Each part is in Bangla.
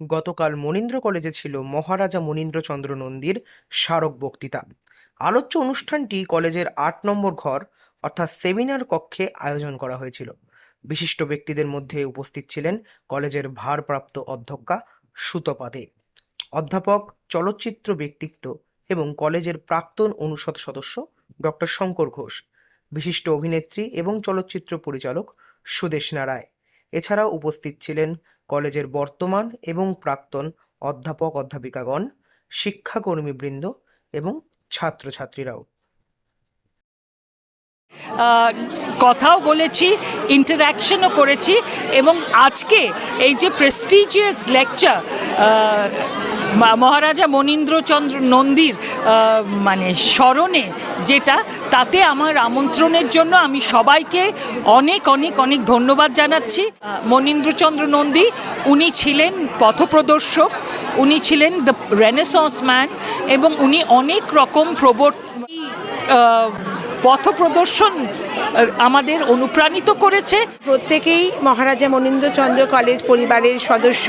গতকাল মনীন্দ্র কলেজে ছিল মহারাজা মনীন্দ্রচন্দ্র নন্দীর স্মারক বক্তৃতা। আলোচ্য অনুষ্ঠানটি কলেজের আট নম্বর ঘর, অর্থাৎ সেমিনার কক্ষে আয়োজন করা হয়েছিল। বিশিষ্ট ব্যক্তিদের মধ্যে উপস্থিত ছিলেন কলেজের ভারপ্রাপ্ত অধ্যক্ষা সুতপা দে অধ্যাপক, চলচ্চিত্র ব্যক্তিত্ব এবং কলেজের প্রাক্তন অনুষদ সদস্য ডক্টর শঙ্কর ঘোষ। বিশিষ্ট অভিনেত্রী এবং চলচ্চিত্র পরিচালক সুদেশনা রায় এছাড়াও উপস্থিত ছিলেন কলেজের বর্তমান এবং প্রাক্তন অধ্যাপক অধ্যাপিকাগণ শিক্ষাকর্মীবৃন্দ এবং ছাত্রছাত্রীরাও। কথাও বলেছি ইন্টারাকশনও করেছি এবং আজকে এই যে প্রেস্টিজিয়াস লেকচার মহারাজা মনীন্দ্রচন্দ্র নন্দীর মানে স্মরণে যেটা, তাতে আমার আমন্ত্রণের জন্য আমি সবাইকে অনেক অনেক অনেক ধন্যবাদ জানাচ্ছি। মনীন্দ্রচন্দ্র নন্দী, উনি ছিলেন পথপ্রদর্শক উনি ছিলেন দ্য রেনেসন্স ম্যান, এবং উনি অনেক রকম প্রবর্তন আহ, পথপ্রদর্শন আহ, আমাদের অনুপ্রাণিত করেছে। প্রত্যেকেই মহারাজা মনীন্দ্রচন্দ্র কলেজ পরিবারের সদস্য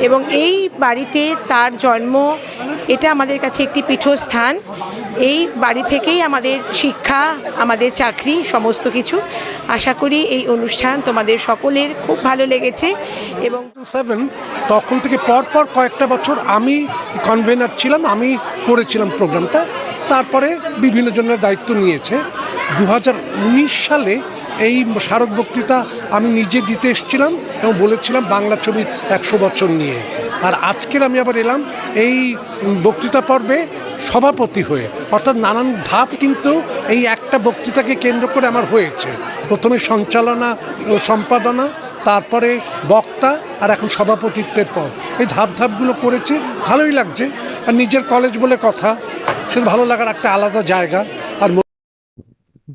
এবং এই বাড়িতে তার জন্ম এটা আমাদের কাছে একটি পীঠস্থান। এই বাড়ি থেকেই আমাদের শিক্ষা আমাদের চাকরি সমস্ত কিছু। আশা করি এই অনুষ্ঠান তোমাদের সকলের খুব ভালো লেগেছে এবং সেভেন তখন থেকে পর পর কয়েকটা বছর আমি কনভেনার ছিলাম আমি করেছিলাম প্রোগ্রামটা তারপরে বিভিন্ন জনের দায়িত্ব নিয়েছে। দু হাজার উনিশ সালে এই স্মারক বক্তৃতা আমি নিজে দিতে এসেছিলাম এবং বলেছিলাম বাংলা ছবির একশো বছর নিয়ে। আর আজকের আমি আবার এলাম এই বক্তৃতা পর্বে সভাপতি হয়ে। অর্থাৎ নানান ধাপ কিন্তু এই একটা বক্তৃতাকে কেন্দ্র করে আমার হয়েছে। প্রথমে সঞ্চালনা সম্পাদনা, তারপরে বক্তা আর এখন সভাপতিত্বের পর। এই ধাপ ধাপগুলো করেছে, ভালোই লাগছে। আর নিজের কলেজ বলে কথা সেটা ভালো লাগার একটা আলাদা জায়গা আর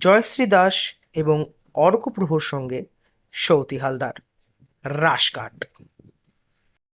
জয়শ্রী দাস এবং অর্কপ্রভুর সঙ্গে সৌতি হালদার রাসকাট